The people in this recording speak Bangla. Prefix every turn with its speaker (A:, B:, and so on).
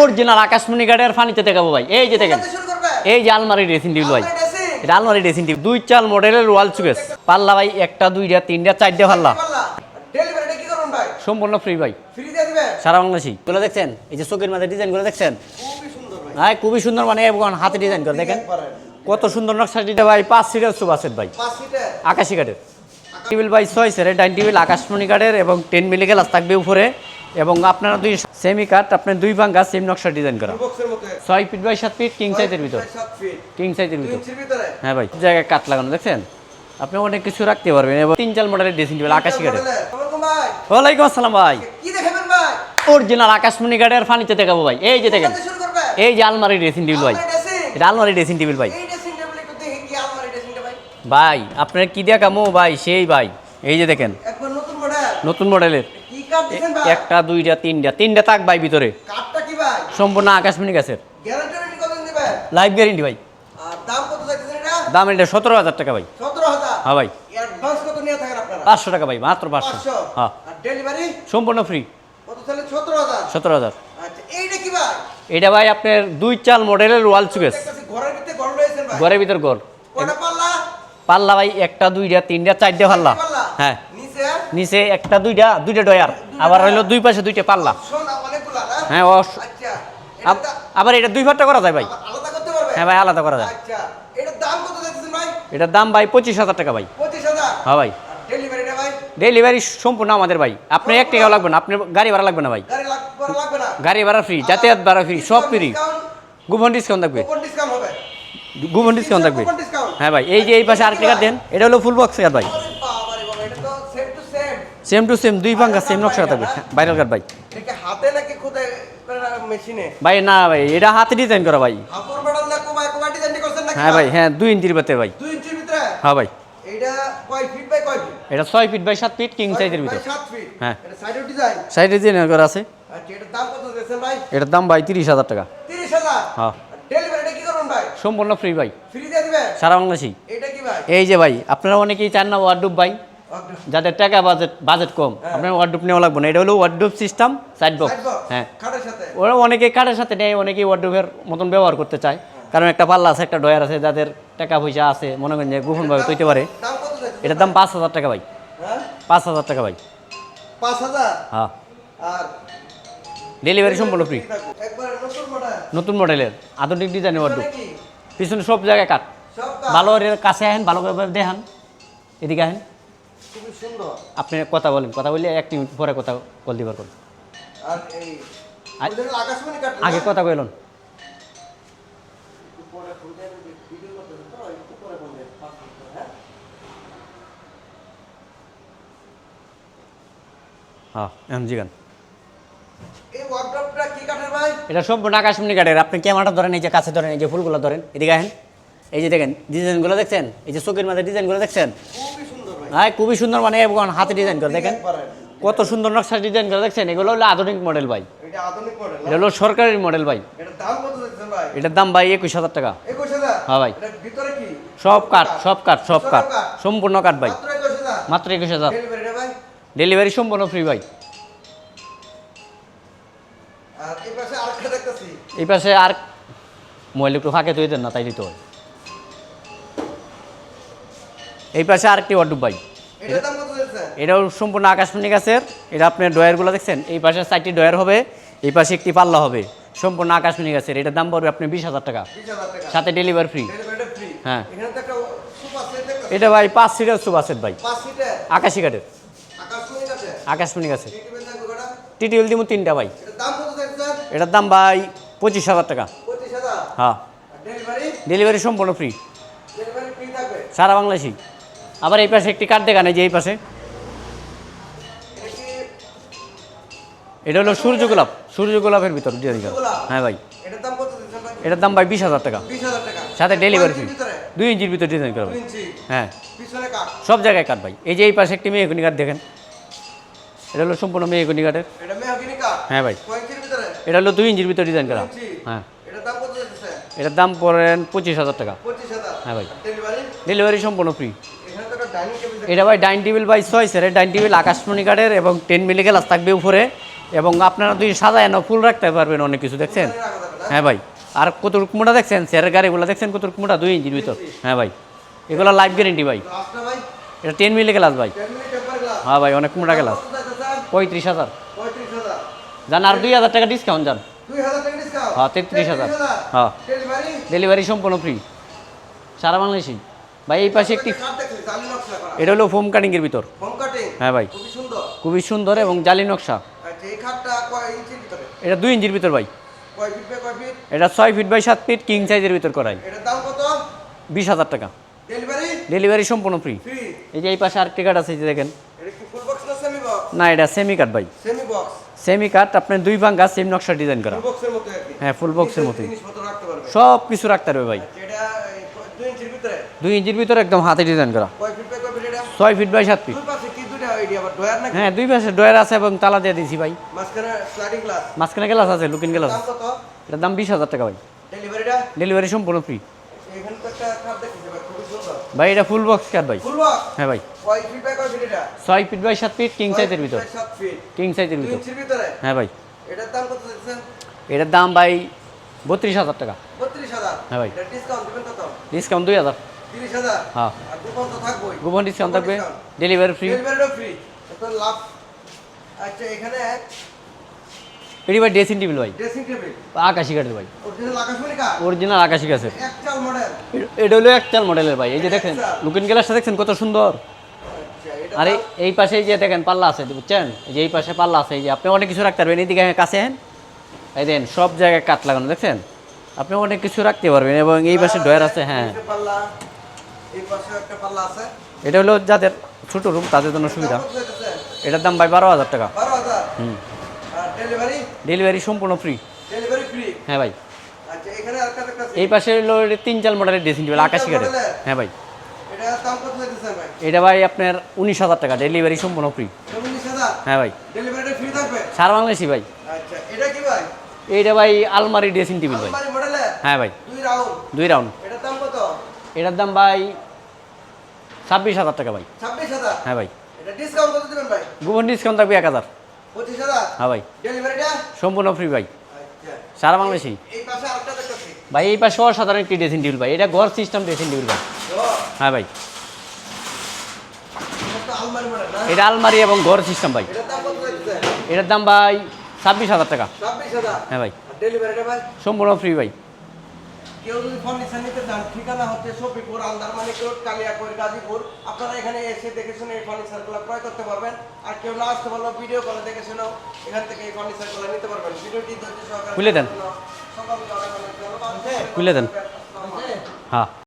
A: অরিজিনাল আকাশমণি গাড়ির ফানিতে দেখাবো ভাই। এই যে দেখেন। এই যে আলমারি ড্রেসিং টেবিল ভাই। এটা আলমারি ড্রেসিং টেবিল দুই চাল মডেলের ওয়াল চুকেস পাল্লা ভাই একটা দুইটা তিনটা চারটা পাল্লা। সম্পূর্ণ ফ্রি ভাই। সারা বাংলাদেশি। গুলো দেখছেন? এই যে চোখের মাঝে ডিজাইনগুলো দেখছেন?
B: খুবই সুন্দর ভাই।
A: হ্যাঁ খুবই সুন্দর মানে হাতে ডিজাইন করে দেখেন। কত সুন্দর নকশা দিতে ভাই পাঁচ সিটের সুপ আছে ভাই। আকাশি কাঠের টেবিল বাই ছয় সেরে ডাইন টেবিল আকাশমণি কাঠের এবং টেন মিলি গ্লাস থাকবে উপরে। এবং আপনারা দুই সেমি কাঠ আপনার দুই ভাঙ্গা সেম নকশা ডিজাইন করা। ছয় ফিট বাই সাত ফিট কিং সাইজের ভিতর। কিং সাইজের ভিতর। হ্যাঁ ভাই জায়গায় কাঠ লাগানো দেখছেন? আপনি অনেক কিছু রাখতে পারবেন এবং তিন চাল মডেলের ড্রেসিং টেবিল আকাশি কাঠের ওয়ালাইকুম আসসালাম ভাই। অরিজিনাল আকাশমণি কাঠের ফানিতে দেখাবো ভাই। এই যে দেখেন এই যে আলমারি ড্রেসিং টেবিল ভাই? এটা আলমারি ড্রেসিং টেবিল ভাই।
B: ভাই।
A: আপনার কি দেখামো ভাই সেই ভাই। এই যে দেখেন
B: নতুন
A: মডেলের একটা দুইটা তিনটা। তিনটা তাক ভাই ভিতরে। সম্পূর্ণ আকাশমণি গাছের। লাইফ গ্যারেন্টি ভাই।
B: দাম এটা?
A: সতেরো হাজার টাকা ভাই। হ্যাঁ ভাই। পাঁচশো টাকা ভাই মাত্র পাঁচশো।
B: 500
A: হ্যাঁ। সম্পূর্ণ ফ্রি
B: কত তাহলে 17000
A: সতেরো হাজার।
B: আচ্ছা
A: এটা ভাই আপনার দুই চাল মডেলের ওয়াল চুকেস
B: ঘরের ভিতরে ঘর পাল্লা?
A: ভাই একটা দুইটা তিনটা চারটা পাল্লা? হ্যাঁ।
B: নিচে
A: একটা দুইটা দুইটা ডয়ার আবার হইল দুই পাশে দুইটা পাল্লা। হ্যাঁ
B: আচ্ছা
A: আবার এটা দুই ভাগটা করা যায় ভাই। হ্যাঁ ভাই আলাদা করা যায়।
B: আচ্ছা এটার দাম ভাই?
A: পঁচিশ হাজার টাকা ভাই। হ্যাঁ ভাই। ডেলিভারি সম্পূর্ণ আমাদের ভাই। আপনি এক টাকাও লাগবে না আপনার গাড়ি ভাড়া লাগবে না ভাই।
B: গাড়ি
A: ভাড়া ফ্রি যাতায়াত ভাড়া ফ্রি সব ফ্রি কুপন ডিসকাউন্ট থাকবে।
B: কোপন ডিসকাউন্ট
A: থাকবে। হ্যাঁ ভাই এই যে এই পাশে আর দেন এটা হলো ফুল বক্স ভাই।
B: সেম টু সেম
A: দুই পাঙ্গা সেম নকশা থাকবে। ভাইরাল কাঠ ভাই।
B: এটা হাতে নাকি মেশিনে?
A: ভাই না ভাই এটা হাতে ডিজাইন করা ভাই।
B: হাতুর না ডিজাইন করছেন নাকি
A: হ্যাঁ ভাই? হ্যাঁ দুই ইঞ্চির বাতে ভাই।
B: 2 ইঞ্চির ভিতরে?
A: হ্যাঁ ভাই।
B: এইটা কয় ফিট বাই কয় ফিট
A: এটা ছয় ফিট বাই সাত ফিট কিং সাইজের ভিতর।
B: 7 ফিট
A: হ্যাঁ।
B: এটা সাইডের ডিজাইন
A: সাইডে ডিজাইন করা আছে।
B: আচ্ছা এটার দাম কত দিয়েছেন ভাই?
A: এটার দাম ভাই তিরিশ হাজার টাকা।
B: 30000
A: হ্যাঁ।
B: ডেলিভারিটা কি করুন ভাই?
A: সম্পূর্ণ ফ্রি ভাই।
B: ফ্রি দিয়ে দিবেন?
A: সারা বাংলাদেশি
B: এটা কি ভাই?
A: এই যে ভাই আপনারা অনেকেই চান না ওয়ার্ডুব ভাই। যাদের টাকা বাজেট বাজেট কম আপনার ওয়ার্ডুব নেওয়া লাগবে না। এটা হলো ওয়ার্ডুব সিস্টেম সাইড বক্স হ্যাঁ। ওরা অনেকে কাঠের সাথে নেয় অনেকেই ওয়ার্ডুবের মতন ব্যবহার করতে চায়। কারণ একটা পাল্লা আছে একটা ডয়ার আছে যাদের টাকা পয়সা আছে মনে করেন যে গোপনভাবে তৈতে পারে এটার দাম পাঁচ হাজার টাকা ভাই।
B: হ্যাঁ?
A: পাঁচ হাজার টাকা ভাই।
B: 5000
A: হ্যাঁ।
B: আর
A: ডেলিভারি সম্পূর্ণ ফ্রি
B: নতুন
A: মডেলের আধুনিক ডিজাইনের ওয়ার্ডুব
B: কি?
A: পিছনে সব জায়গায় কাঠ। ভালো কাছে আহেন ভালো করে দেখান। এদিকে আহেন।
B: খুবই সুন্দর।
A: আপনি কথা বলেন কথা বললে এক মিনিট পরে কথা কল দিবার করুন
B: আর এই
A: আগে কথা কইলন।
B: হ্যাঁ?
A: হ্যাঁ এটা সম্পূর্ণ আকাশমণি কাঠের। আপনি ক্যামেরাটা ধরেন এই যে কাছে ধরেন এই যে ফুলগুলো ধরেন এদিকে আহেন। এই যে দেখেন ডিজাইনগুলো দেখছেন? এই যে চোখের মাঝে ডিজাইনগুলো দেখছেন?
B: খুবই সুন্দর। ভাই
A: হ্যাঁ খুবই সুন্দর মানে এবং হাতে ডিজাইন করে দেখেন। কত সুন্দর নকশা ডিজাইন করে দেখছেন? এগুলো হলো আধুনিক মডেল ভাই।
B: এটা
A: হলো সরকারি মডেল ভাই। এটার দাম ভাই? একুশ হাজার টাকা। হ্যাঁ ভাই। সব কাঠ সব কাঠ। সব কাঠ। সম্পূর্ণ কাঠ ভাই।
B: মাত্র
A: একুশ হাজার? ডেলিভারি সম্পূর্ণ ফ্রি ভাই।
B: এই পাশে
A: এই পাশে আর মোবাইল একটু ফাঁকে তৈরি দেন না তাই দিতে হয়। এই পাশে আরেকটি ওয়ার্ডুব ভাই। এটাও সম্পূর্ণ আকাশমণি গাছের। এটা আপনার ডয়ারগুলো দেখছেন? এই পাশে চারটি ডয়ার হবে এই পাশে একটি পাল্লা হবে। সম্পূর্ণ আকাশমণি গাছের। এটার দাম পড়বে আপনি বিশ হাজার টাকা। সাথে ডেলিভারি ফ্রি হ্যাঁ।
B: সুপার সেট
A: এটা ভাই পাঁচ সিটার সুপ আছে ভাই। আকাশি কাঠের।
B: আকাশমণি
A: গাছের। টিটিউল দিব তিনটা ভাই।
B: এটার দাম
A: ভাই পঁচিশ হাজার টাকা।
B: 25000
A: হ্যাঁ।
B: ডেলিভারি
A: সম্পূর্ণ ফ্রি সারা বাংলাদেশি আবার এই পাশে একটি কাঠ দেখান এই যে এই পাশে।
B: এটা
A: হলো সূর্য গোলাপ সূর্য গোলাপের ভিতর। হ্যাঁ ভাই।
B: এটার দাম ভাই
A: বিশ হাজার টাকা। সাথে ডেলিভারি
B: ভিতরে?
A: দুই ইঞ্চির ভিতর ডিজাইন করা হ্যাঁ। সব জায়গায় কাঠ ভাই। এই যে এই পাশে একটি মেয়েগুনি কাঠ দেখেন। এটা হলো সম্পূর্ণ কাঠের।
B: মেহগিনি কাট
A: হ্যাঁ ভাই। এটা হলো দুই ইঞ্চির ভিতর ডিজাইন করা। হ্যাঁ।
B: এটার দাম
A: পড়েন পঁচিশ হাজার টাকা। হ্যাঁ ভাই।
B: ডেলিভারি
A: সম্পূর্ণ ফ্রি এটা ভাই ডাইন টেবিল বাই ছয় স্যার ডাইন টেবিল আকাশমণি কাঠের এবং টেন মিলি গ্লাস থাকবে উপরে। এবং আপনারা দুই সাজায় না ফুল রাখতে পারবেন অনেক কিছু দেখছেন? হ্যাঁ ভাই। আর কত মোটা দেখছেন? স্যারের গাড়িগুলো দেখছেন কত মোটা দুই ইঞ্চির ভিতর। হ্যাঁ ভাই। এগুলো লাইফ গ্যারেন্টি ভাই। এটা টেন মিলি গ্লাস ভাই।
B: 10 মিনিট টেম্পার গ্লাস
A: হ্যাঁ ভাই অনেক মোটা গ্লাস। পঁয়ত্রিশ হাজার।
B: 35000
A: যান আর দুই হাজার টাকা ডিসকাউন্ট যান।
B: 2000 টাকা ডিসকাউন্ট
A: হ্যাঁ, 33,000 হ্যাঁ।
B: ডেলিভারি
A: সম্পূর্ণ ফ্রি সারা বাংলাদেশি। ভাই এই পাশে একটি
B: কাট
A: এটা হলো ফোম কাটিংয়ের ভিতর।
B: হোম কাটিং
A: হ্যাঁ ভাই।
B: খুবই সুন্দর।
A: খুবই সুন্দর এবং জালি নকশা।
B: আচ্ছা এই খাটটা কয় ইঞ্চির ভিতরে?
A: এটা দুই ইঞ্চির ভিতর ভাই।
B: কয় ফিট বাই কয় ফিট?
A: এটা ছয় ফিট বাই সাত ফিট কিং সাইজের ভিতর করাই।
B: এটার দাম কত?
A: বিশ হাজার টাকা।
B: ডেলিভারি
A: ডেলিভারি সম্পূর্ণ ফ্রি
B: ফ্রি
A: এই যে এই পাশে আরেকটি কার্ড আছে দেখেন।
B: এটা কি ফুল বক্স না সেমি বক্স
A: না এটা সেমি কাট ভাই।
B: সেমি বক্স
A: সেমি কাট আপনার দুই ভাঙ্গা সেম নকশা ডিজাইন করা।
B: ফুল বক্সের মতো
A: হ্যাঁ ফুল বক্সের
B: পারবে
A: সব কিছু রাখতে পারবে। ভাই
B: আচ্ছা, এটা এই ক- দুই ইঞ্চির ভিতরে
A: দুই ইঞ্চির ভিতরে একদম হাতে ডিজাইন করা। ছয় ফিট বাই সাত ফিট হ্যাঁ দুই পাশে ডয়ার আছে এবং তালা দিয়ে দিয়েছি ভাই।
B: মাঝখানে গ্লাস
A: আছে লুকিং গ্লাস এটার দাম বিশ হাজার টাকা ভাই। ডেলিভারি সম্পূর্ণ ফ্রি
B: ভাই
A: এটা ফুল বক্স কাট ভাই। হ্যাঁ ভাই। ছয় ফিট বাই সাত ফিট কিং সাইজের ভিতর। কিং সাইজের ভিতর। হ্যাঁ ভাই।
B: এটার দাম কত
A: এটার দাম ভাই বত্রিশ হাজার টাকা। হ্যাঁ ভাই।
B: ডিসকাউন্ট
A: দুই হাজার। হ্যাঁ।
B: আর
A: গোপন ডিসকাউন্ট থাকবে। ডেলিভারি ফ্রি
B: ডেলিভারিও ফ্রি লাভ। আচ্ছা এখানে
A: এটি ভাই ড্রেসিং টেবিল ভাই।
B: ড্রেসিং টেবিল
A: আকাশি কাঠের ভাই।
B: অরিজিনাল
A: আকাশি গাছের এটা হলো একচাল মডেলের ভাই। এই যে দেখেন লুকিং গ্লাসটা দেখছেন কত সুন্দর? আরে এই- এই পাশে যে দেখেন পাল্লা আছে বুঝছেন? এই যে এই পাশে পাল্লা আছে এই যে আপনি অনেক কিছু রাখতে পারবেন। এইদিকে কাছে হেন এই দেন সব জায়গায় কাঠ লাগানো দেখছেন? আপনি অনেক কিছু রাখতে পারবেন এবং এই পাশে ডয়ার আছে হ্যাঁ। এটা হলো যাদের ছোট রুম তাদের জন্য সুবিধা? এটার দাম ভাই বারো হাজার টাকা। হুম।
B: ডেলিভারি
A: সম্পূর্ণ ফ্রি হ্যাঁ ভাই।
B: আচ্ছা
A: এই পাশে হলো তিন চাল মডেলের ড্রেসিং টেবিল আকাশি কাঠের। হ্যাঁ ভাই।
B: এটা ভাই?
A: আপনার উনিশ হাজার টাকা ডেলিভারি সম্পূর্ণ ফ্রি হ্যাঁ ভাই। সারা বাংলাদেশি ভাই।
B: আচ্ছা এটা ভাই?
A: এইটা ভাই আলমারি ড্রেসিং টেবিল ভাই। হ্যাঁ ভাই।
B: দুই রাউন্ড
A: দুই রাউন্ড
B: এটার দাম কত
A: এটার দাম ভাই ছাব্বিশ হাজার টাকা ভাই।
B: ছাব্বিশ হাজার?
A: হ্যাঁ ভাই।
B: এটা ডিসকাউন্ট কত দিবেন ভাই?
A: গোপন ডিসকাউন্ট থাকবে এক হাজার।
B: পঁচিশ হাজার?
A: হ্যাঁ ভাই।
B: ডেলিভারিটা
A: সম্পূর্ণ ফ্রি ভাই।
B: আচ্ছা।
A: সারা বাংলাদেশি।
B: এই পাশে আরেকটা দেখতেছি।
A: ভাই এই পাশে অসাধারণ একটি ড্রেসিং টেবিল ভাই। এটা ঘর সিস্টেম ড্রেসিং টেবিল ভাই। হ্যাঁ ভাই।
B: এটা আলমারি
A: এবং ঘর সিস্টেম ভাই।
B: এটার দাম
A: ভাই ছাব্বিশ হাজার টাকা। হ্যাঁ ভাই।
B: আর ডেলিভারিটা ভাই?
A: সম্পূর্ণ ফ্রি ভাই।
B: কেউ যদি ফার্নিচার নিতে চান ঠিকানা হচ্ছে শফিপুর আন্দারমানিক রোড কালিয়াকৈর গাজীপুর। আপনারা এখানে এসে দেখে শুনে এই ফার্নিচারগুলো ক্রয় করতে পারবেন। আর কেউ না আসতে পারলেও ভিডিও কলে দেখে শুনেও এখান থেকে এই ফার্নিচারগুলো নিতে পারবেন। ভিডিওটি ধৈর্য সহকারে
A: খুলে দেন। খুলে দেন। হ্যাঁ।